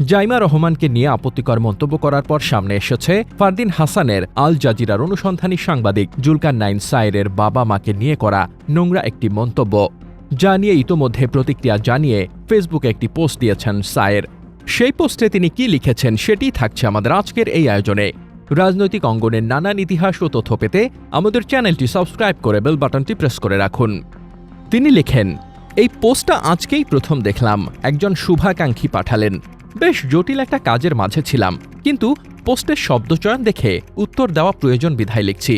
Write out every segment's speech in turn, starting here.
জাইমা রহমানকে নিয়ে আপত্তিকর মন্তব্য করার পর সামনে এসেছে ফারদিন হাসানের আল জাজিরার অনুসন্ধানী সাংবাদিক জুলকার নাইন সাইরের বাবা মাকে নিয়ে করা নোংরা একটি মন্তব্য, যা নিয়ে ইতোমধ্যে প্রতিক্রিয়া জানিয়ে ফেসবুকে একটি পোস্ট দিয়েছেন সায়ের। সেই পোস্টে তিনি কি লিখেছেন সেটি থাকছে আমাদের আজকের এই আয়োজনে। রাজনৈতিক অঙ্গনের নানান ইতিহাস ও তথ্য পেতে আমাদের চ্যানেলটি সাবস্ক্রাইব করে বেল বাটনটি প্রেস করে রাখুন। তিনি লেখেন, এই পোস্টটা আজকেই প্রথম দেখলাম, একজন শুভাকাঙ্ক্ষী পাঠালেন। বেশ জটিল একটা কাজের মাঝে ছিলাম, কিন্তু পোস্টের শব্দচয়ন দেখে উত্তর দেওয়া প্রয়োজন বিধায় লিখছি।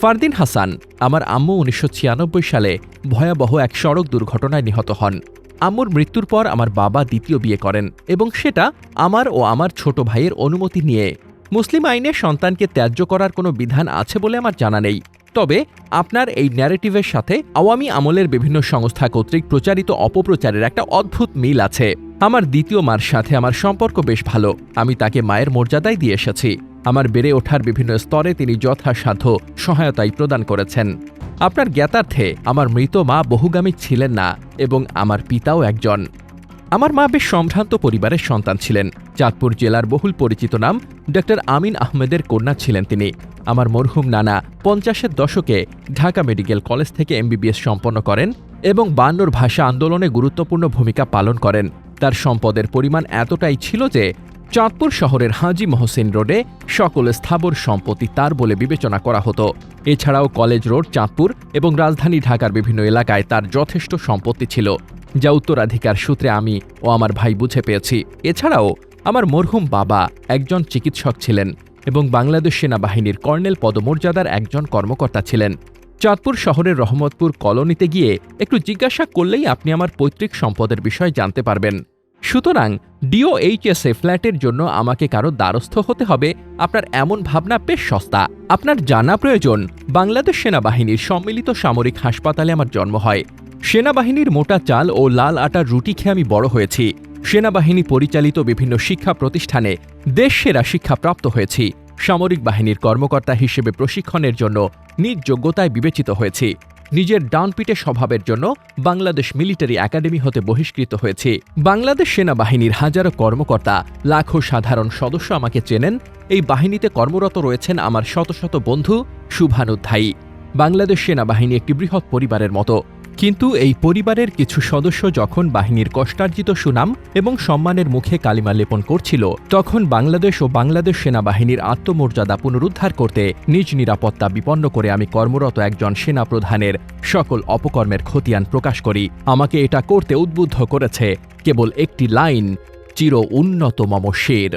ফারদিন হাসান, আমার আম্মু উনিশশো ছিয়ানব্বই সালে ভয়াবহ এক সড়ক দুর্ঘটনায় নিহত হন। আম্মুর মৃত্যুর পর আমার বাবা দ্বিতীয় বিয়ে করেন এবং সেটা আমার ও আমার ছোট ভাইয়ের অনুমতি নিয়ে। মুসলিম আইনে সন্তানকে ত্যায্য করার কোনো বিধান আছে বলে আমার জানা নেই। তবে আপনার এই ন্যারেটিভের সাথে আওয়ামী আমলের বিভিন্ন সংস্থা কর্তৃক প্রচারিত অপপ্রচারের একটা অদ্ভুত মিল আছে। আমার দ্বিতীয় মার সাথে আমার সম্পর্ক বেশ ভালো। আমি তাকে মায়ের মর্যাদায় দিয়ে এসেছি। আমার বেড়ে ওঠার বিভিন্ন স্তরে তিনি যথাসাধ্য সহায়তাই প্রদান করেছেন। আপনার জ্ঞাতার্থে আমার মৃত মা বহুগামী ছিলেন না এবং আমার পিতাও একজন। আমার মা বেশ সম্ভ্রান্ত পরিবারের সন্তান ছিলেন। চাঁদপুর জেলার বহুল পরিচিত নাম ডক্টর আমিন আহমেদের কন্যা ছিলেন তিনি। আমার মরহুম নানা পঞ্চাশের দশকে ঢাকা মেডিকেল কলেজ থেকে এমবিবিএস সম্পন্ন করেন এবং বান্নর ভাষা আন্দোলনে গুরুত্বপূর্ণ ভূমিকা পালন করেন। তার সম্পদের পরিমাণ এতটাই ছিল যে চাঁদপুর শহরের হাজি মহসিন রোডে সকল স্থাবর সম্পত্তি তার বলে বিবেচনা করা হতো। এছাড়াও কলেজ রোড, চাঁদপুর এবং রাজধানী ঢাকার বিভিন্ন এলাকায় তার যথেষ্ট সম্পত্তি ছিল, যা উত্তরাধিকার সূত্রে আমি ও আমার ভাই বুঝে পেয়েছি। এছাড়াও আমার মরহুম বাবা একজন চিকিৎসক ছিলেন। এবং বাংলাদেশ সেনাবাহিনীর কর্নেল পদমর্যাদার একজন কর্মকর্তা ছিলেন। চাঁদপুর শহরের রহমতপুর কলোনিতে গিয়ে একটু জিজ্ঞাসা করলেই আপনি আমার পৈতৃক সম্পদের বিষয়ে জানতে পারবেন। সুতরাং, ডিওএইচএসএ ফ্ল্যাটের জন্য আমাকে কারও দ্বারস্থ হতে হবে, আপনার এমন ভাবনা বেশ সস্তা। আপনার জানা প্রয়োজন, বাংলাদেশ সেনাবাহিনীর সম্মিলিত সামরিক হাসপাতালে আমার জন্ম হয়। সেনাবাহিনীর মোটা চাল ও লাল আটার রুটি খেয়ে আমি বড় হয়েছি। সেনাবাহিনী পরিচালিত বিভিন্ন শিক্ষা প্রতিষ্ঠানে দেশ সেরা শিক্ষা প্রাপ্ত হয়েছি। সামরিক বাহিনীর কর্মকর্তা হিসেবে প্রশিক্ষণের জন্য নিজ যোগ্যতায় বিবেচিত হয়েছি। নিজের ডানপিটে স্বভাবের জন্য বাংলাদেশ মিলিটারি একাডেমি হতে বহিষ্কৃত হয়েছি। বাংলাদেশ সেনাবাহিনীর হাজারো কর্মকর্তা, লাখো সাধারণ সদস্য আমাকে চেনেন। এই বাহিনীতে কর্মরত রয়েছেন আমার শত শত বন্ধু, শুভানুধ্যায়ী। বাংলাদেশ সেনাবাহিনী একটি বৃহৎ পরিবারের মতো। কিন্তু এই পরিবারের কিছু সদস্য যখন বাহিনীর কষ্টার্জিত সুনাম এবং সম্মানের মুখে কালিমা লেপন করছিল, তখন বাংলাদেশ ও বাংলাদেশ সেনাবাহিনীর আত্মমর্যাদা পুনরুদ্ধার করতে নিজ নিরাপত্তা বিপন্ন করে আমি কর্মরত একজন সেনা প্রধানের সকল অপকর্মের খতিয়ান প্রকাশ করি। আমাকে এটা করতে উদ্বুদ্ধ করেছে কেবল একটি লাইন, চির উন্নত মম শের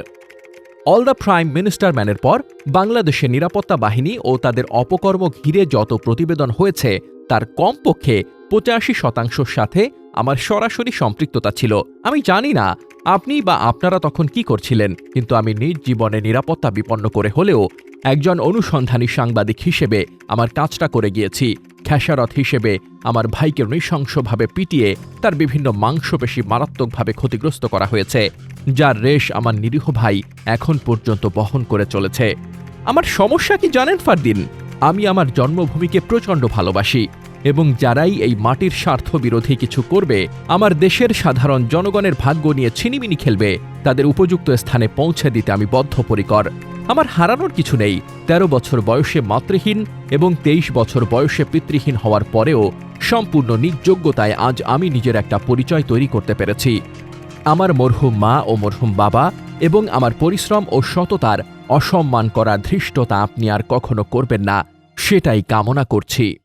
অল দ্য প্রাইম মিনিস্টার ম্যানের পর, বাংলাদেশের নিরাপত্তা বাহিনী ও তাদের অপকর্ম ঘিরে যত প্রতিবেদন হয়েছে, তার কমপক্ষে পঁচাশি শতাংশের সাথে আমার সরাসরি সম্পৃক্ততা ছিল। আমি জানি না আপনি বা আপনারা তখন কি করছিলেন, কিন্তু আমি নিজ জীবনে নিরাপত্তা বিপন্ন করে হলেও একজন অনুসন্ধানী সাংবাদিক হিসেবে আমার কাজটা করে গিয়েছি। খেসারত হিসেবে আমার ভাইকে নৃশংসভাবে পিটিয়ে তার বিভিন্ন মাংসপেশি মারাত্মকভাবে ক্ষতিগ্রস্ত করা হয়েছে, যার রেশ আমার নিরীহ ভাই এখন পর্যন্ত বহন করে চলেছে। আমার সমস্যা কি জানেন ফারদিন? আমি আমার জন্মভূমিকে প্রচণ্ড ভালোবাসি। এবং যারাই এই মাটির স্বার্থ বিরোধী কিছু করবে, আমার দেশের সাধারণ জনগণের ভাগ্য নিয়ে ছিনিমিনি খেলবে। তাদের উপযুক্ত স্থানে পৌঁছে দিতে আমি বদ্ধপরিকর। আমার হারানোর কিছু নেই। ১৩ বছর বয়সে মাতৃহীন এবং তেইশ বছর বয়সে পিতৃহীন হওয়ার পরেও সম্পূর্ণ নিজ যোগ্যতায় আজ আমি নিজের একটা পরিচয় তৈরি করতে পেরেছি। আমার মরহুম মা ও মরহুম বাবা এবং আমার পরিশ্রম ও সততার অসম্মান করা ধৃষ্টতা আপনি আর কখনো করবেন না। সেটাই কামনা করছি।